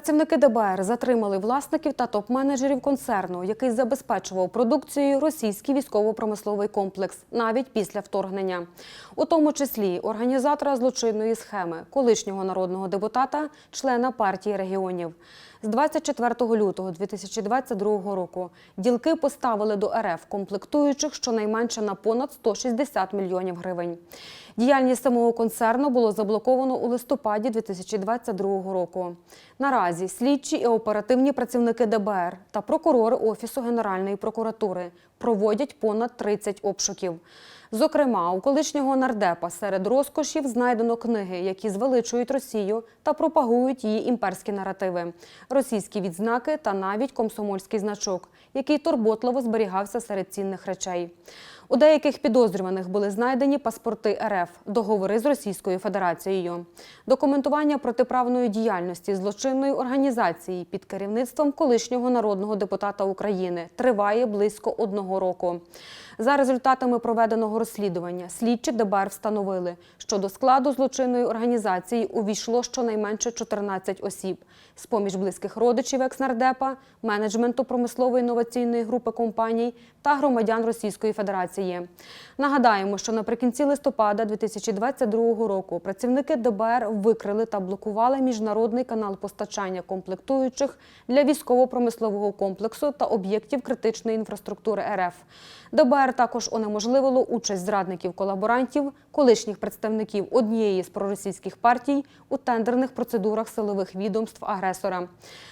Працівники ДБР затримали власників та топ-менеджерів концерну, який забезпечував продукцією російський військово-промисловий комплекс навіть після вторгнення, у тому числі організатора злочинної схеми, колишнього народного депутата, члена партії регіонів. З 24 лютого 2022 року ділки поставили до РФ комплектуючих щонайменше на понад 160 мільйонів гривень. Діяльність самого концерну було заблоковано у листопаді 2022 року. Наразі слідчі і оперативні працівники ДБР та прокурори Офісу Генеральної прокуратури проводять понад 30 обшуків. Зокрема, у колишнього нардепа серед розкошів знайдено книги, які звеличують Росію та пропагують її імперські наративи, російські відзнаки та навіть комсомольський значок, який турботливо зберігався серед цінних речей. У деяких підозрюваних були знайдені паспорти РФ, договори з Російською Федерацією, документування протиправної діяльності злочинної організації під керівництвом колишнього народного депутата України триває близько одного року. За результатами проведеного розслідування слідчі ДБР встановили, що до складу злочинної організації увійшло щонайменше 14 осіб. З-поміж близьких родичів екснардепа, менеджменту промислової інноваційної групи компаній та громадян Російської Федерації. Нагадаємо, що наприкінці листопада 2022 року працівники ДБР викрили та блокували міжнародний канал постачання комплектуючих для військово-промислового комплексу та об'єктів критичної інфраструктури РФ. ДБР також унеможливило участь зрадників-колаборантів, колишніх представників однієї з проросійських партій у тендерних процедурах силових відомств агресора.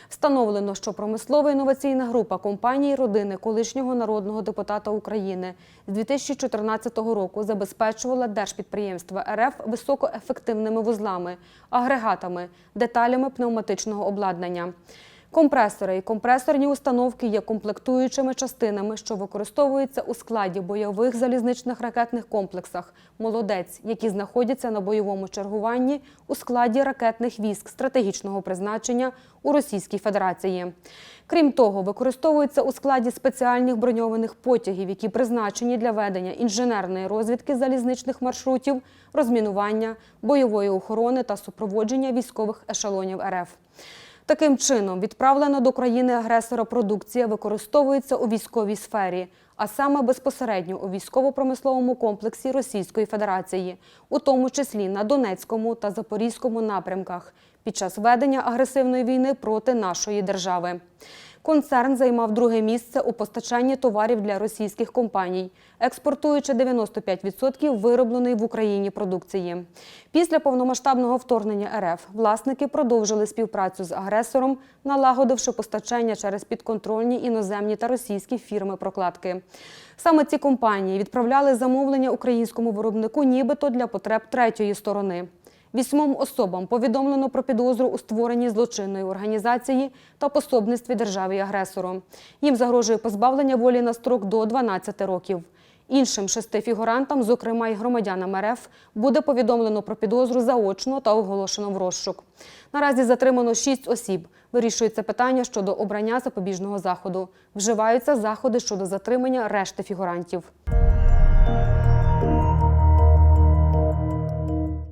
Встановлено, що промислова інноваційна група компанії родини колишнього народного депутата України з 2014 року забезпечувала держпідприємства РФ високоефективними вузлами, агрегатами, деталями пневматичного обладнання. Компресори і компресорні установки є комплектуючими частинами, що використовуються у складі бойових залізничних ракетних комплексах Молодець, які знаходяться на бойовому чергуванні у складі ракетних військ стратегічного призначення у Російській Федерації. Крім того, використовуються у складі спеціальних броньованих потягів, які призначені для ведення інженерної розвідки залізничних маршрутів, розмінування, бойової охорони та супроводження військових ешелонів РФ. Таким чином, відправлена до країни-агресора продукція використовується у військовій сфері, а саме безпосередньо у військово-промисловому комплексі Російської Федерації, у тому числі на Донецькому та Запорізькому напрямках, під час ведення агресивної війни проти нашої держави. Концерн займав друге місце у постачанні товарів для російських компаній, експортуючи 95% виробленої в Україні продукції. Після повномасштабного вторгнення РФ власники продовжили співпрацю з агресором, налагодивши постачання через підконтрольні іноземні та російські фірми прокладки. Саме ці компанії відправляли замовлення українському виробнику, нібито для потреб третьої сторони. Вісьмом особам повідомлено про підозру у створенні злочинної організації та пособництві державі-агресору. Їм загрожує позбавлення волі на строк до 12 років. Іншим шести фігурантам, зокрема й громадянам РФ, буде повідомлено про підозру заочно та оголошено в розшук. Наразі затримано шість осіб. Вирішується питання щодо обрання запобіжного заходу. Вживаються заходи щодо затримання решти фігурантів.